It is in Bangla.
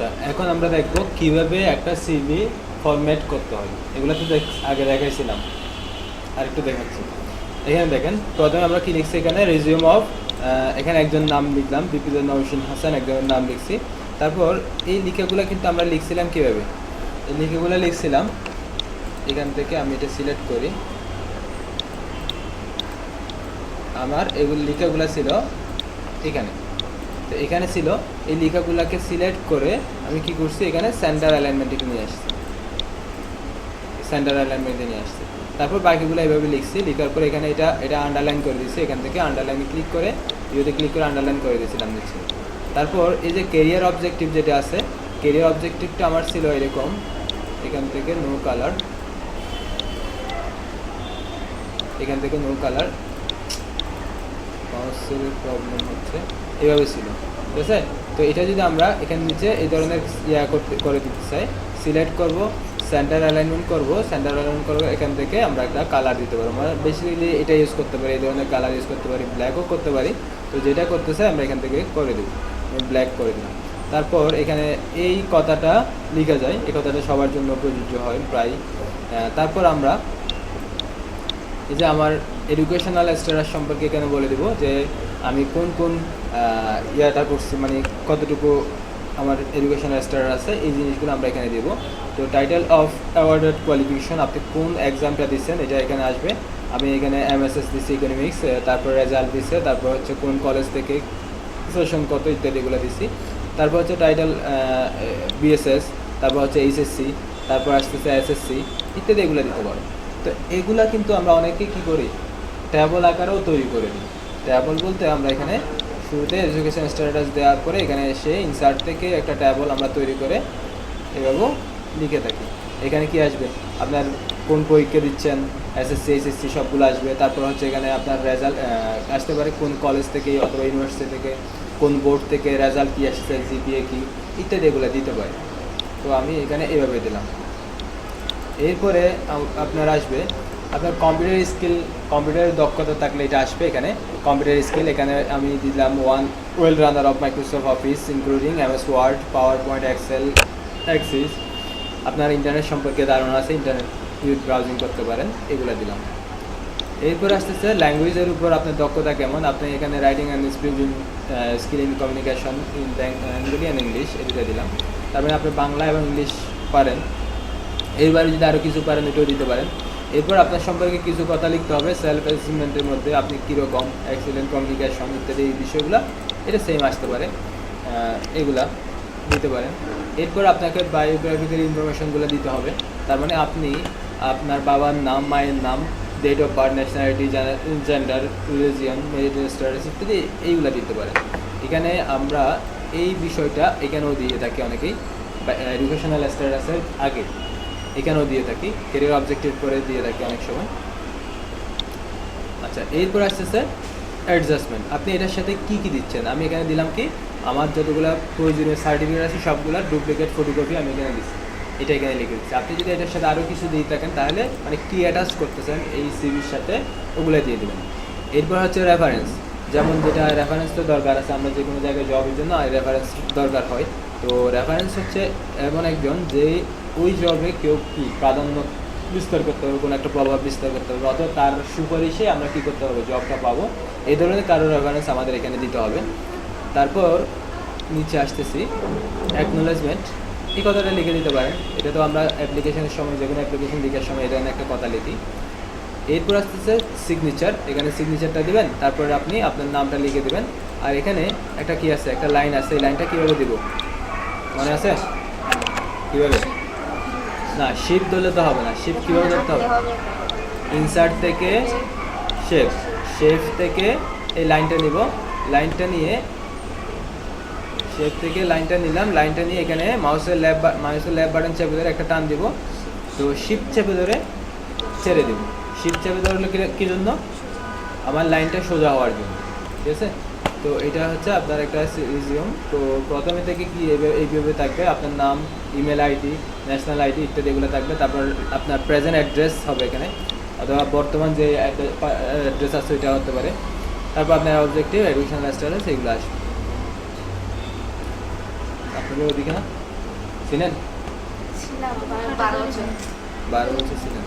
আচ্ছা এখন আমরা দেখব কীভাবে একটা সিভি ফরম্যাট করতে হয়। এগুলো তো আগে দেখাইছিলাম। আর একটু দেখাচ্ছি। এখানে দেখেন, প্রথমে আমরা কি লিখছি এখানে? রিজিউম অফ এখানে একজন নাম লিখলাম বিপিজের নৌসিন হাসান একজনের নাম লিখছি। তারপর এই লেখাগুলো কিন্তু আমরা লিখছিলাম কীভাবে? এই লেখাগুলো লিখছিলাম, এখান থেকে আমি এটা সিলেক্ট করি। আমার এগুলো লেখাগুলো ছিল এখানে। তো এখানে ছিল, এই লেখাগুলোকে সিলেক্ট করে আমি কি করছি, এখানে সেন্টার অ্যালাইনমেন্টে নিয়ে আসছি। সেন্টার অ্যালাইনমেন্টে নিয়ে আসছি। তারপর বাকিগুলো এইভাবে লিখছি, লেখার পর এখানে এটা এটা আন্ডারলাইন করে দিচ্ছি এখান থেকে আন্ডারলাইনে ক্লিক করে ইউতে ক্লিক করে আন্ডারলাইন করে দিয়েছিলাম নিচ্ছি তারপর এই যে কেরিয়ার অবজেক্টিভ যেটা আছে কেরিয়ার অবজেক্টিভটা আমার ছিল এরকম, এখান থেকে নো কালার এখান থেকে নো কালার মাউসের প্রবলেম হচ্ছে, এভাবে ছিল। ঠিক আছে? তো এটা যদি আমরা এখানে নিচে এই ধরনের ইয়া করতে, করে দিতে চাই সিলেক্ট করব সেন্টার অ্যালাইনমেন্ট করব সেন্টার অ্যালাইনমেন্ট করব, এখান থেকে আমরা একটা কালার দিতে পারব। আমরা বেসিক্যালি এটা ইউজ করতে পারি, এই ধরনের কালার ইউজ করতে পারি ব্ল্যাকও করতে পারি। তো যেটা করতে চাই, আমরা এখান থেকে করে দেবো ব্ল্যাক করে দিলাম তারপর এখানে এই কথাটা লেখা যায় এই কথাটা সবার জন্য প্রযোজ্য হয়, প্রায়। তারপর আমরা এই যে আমার এডুকেশনাল স্ট্যাটাস সম্পর্কে এখানে বলে দিব? যে আমি কোন কোন ইয়াটা করছি মানে কতটুকু আমার এডুকেশনাল স্ট্যাটাস আছে, এই জিনিসগুলো আমরা এখানে দেব। তো টাইটেল অফ অ্যাওয়ার্ডেড কোয়ালিফিকেশন আপনি কোন এক্সামটা দিচ্ছেন, এটা এখানে আসবে। আমি এখানে এমএসএস দিচ্ছি ইকোনমিক্স তারপর রেজাল্ট দিচ্ছে, তারপর হচ্ছে কোন কলেজ থেকে সেশন কত ইত্যাদি এগুলো দিচ্ছি। তারপর হচ্ছে টাইটেল বিএসএস তারপর হচ্ছে এইচএসসি তারপর আসতেছে এসএসসি ইত্যাদি এগুলো দিতে পারো। তো এগুলা কিন্তু আমরা অনেকে কি করি? ট্যাবল আকারেও তৈরি করে দিই ট্যাবল বলতে আমরা এখানে শুরুতে এডুকেশন স্ট্যাটাস দেওয়ার পরে এখানে এসে ইনসার্ট থেকে একটা ট্যাবল আমরা তৈরি করে এভাবেও লিখে থাকি। এখানে কি আসবে? আপনার কোন পরীক্ষা দিচ্ছেন এসএসসি এইচএসসি সবগুলো আসবে। তারপর হচ্ছে এখানে আপনার রেজাল্ট আসতে পারে কোন কলেজ থেকে অথবা ইউনিভার্সিটি থেকে, কোন বোর্ড থেকে রেজাল্ট কী আসছে জিপিএ কী, ইত্যাদি এগুলো দিতে পারে। তো আমি এখানে এভাবে দিলাম। এরপরে আপনার আসবে আপনার কম্পিউটার স্কিল কম্পিউটারের দক্ষতা থাকলে এটা আসবে এখানে। কম্পিউটার স্কিল এখানে আমি দিলাম one well runner of Microsoft Office including MS Word PowerPoint Excel access আপনার ইন্টারনেট সম্পর্কে ধারণা আছে ইন্টারনেট ইউজ ব্রাউজিং করতে পারেন, এগুলো দিলাম। এরপর আসতেছে ল্যাঙ্গুয়েজের উপর আপনার দক্ষতা কেমন? আপনি এখানে writing and speaking skill in communication in Bengali and English এটা দিলাম। তারপরে আপনি বাংলা এবং ইংলিশ পারেন। এরবারে যদি আরও কিছু পারেন, এটাও দিতে পারেন। এরপর আপনার সম্পর্কে কিছু কথা লিখতে হবে সেলফ অ্যাসেসমেন্টের মধ্যে আপনি কীরকম অ্যাক্সিডেন্ট কমিউনিকেশন ইত্যাদি এই বিষয়গুলো, এটা সেম আসতে পারে এগুলা দিতে পারেন। এরপর আপনাকে বায়োগ্রাফিক্যাল ইনফরমেশনগুলো দিতে হবে, তার মানে আপনি আপনার বাবার নাম, মায়ের নাম date of birth nationality gender religion marital status ইত্যাদি এইগুলো দিতে পারেন। এখানে আমরা এই বিষয়টা এখানেও দিয়ে থাকি অনেকেই এডুকেশনাল স্ট্যাটাসের আগে। এখানেও দিয়ে থাকি। কেরিয়ার অবজেক্টিভ করে দিয়ে থাকি অনেক সময়। আচ্ছা এরপর আসতেছে অ্যাডজাস্টমেন্ট আপনি এটার সাথে কি কি দিচ্ছেন? আমি এখানে দিলাম কি, আমার যতগুলো প্রয়োজনীয় সার্টিফিকেট আছে, সবগুলো ডুপ্লিকেট ফটোকপি আমি এখানে দিচ্ছি এটা এখানে লিখে দিচ্ছি। আপনি যদি এটার সাথে আরও কিছু দিয়ে থাকেন, তাহলে মানে কি অ্যাটাচ করতেছেন এই সিভির সাথে ওগুলো দিয়ে দেবেন। এরপর হচ্ছে রেফারেন্স যেমন যেটা রেফারেন্স তো দরকার আছে, আমরা যে কোনো জায়গায় জবের জন্য রেফারেন্স দরকার হয়। তো রেফারেন্স হচ্ছে এমন একজন যে ওই জবে কেউ কি প্রাধান্য বিস্তার করতে হবে, কোনো একটা প্রভাব বিস্তার করতে হবে, অথবা তার সুপারিশে আমরা কি করতে হবে? জবটা পাবো। এই ধরনের কারও রেফারেন্স আমাদের এখানে দিতে হবে। তারপর নিচে আসতেছি। অ্যাকনোলেজমেন্ট এই কথাটা লিখে দিতে পারেন। এটা তো আমরা অ্যাপ্লিকেশনের সময়, যে কোনো অ্যাপ্লিকেশন লিখার সময় এই ধরনের একটা কথা লিখি। এরপর আসতেছে সিগনেচার এখানে সিগনেচারটা দিবেন, তারপরে আপনি আপনার নামটা লিখে দেবেন। আর এখানে একটা কি আছে, একটা লাইন আছে, এই লাইনটা কীভাবে দিব? মনে আছে? কীভাবে? না শিপ ধরলে তো হবে না। শিপ কীভাবে ধরতে হবে? ইনসার্ট থেকে শেপ শেপ থেকে এই লাইনটা নিব। লাইনটা নিয়ে শেপ থেকে লাইনটা নিলাম। লাইনটা নিয়ে এখানে মাউসের ল্যাব মাউসের ল্যাব বাটন চেপে ধরে একটা টান দিব। তো শিপ চেপে ধরে ছেড়ে দেব। শিপ চেপে ধরলে কি- কি জন্য? আমার লাইনটা সোজা হওয়ার জন্য। ঠিক আছে? তো এটা হচ্ছে আপনার একটা রিজিউম তো প্রথমে থেকে কি এইভাবে থাকবে? আপনার নাম ইমেল আইডি ন্যাশনাল আইডি ইত্যাদি এগুলো থাকবে। তারপর আপনার প্রেজেন্ট অ্যাড্রেস হবে এখানে। অথবা বর্তমান যে অ্যাড্রেস আছে ওইটা হতে পারে। তারপর আপনার অবজেক্টিভ এডুকেশনাল স্ট্যাটাস এগুলো আসবে। আপনাদের ওদিকে না? বছর। বারো বছর ছিলেন।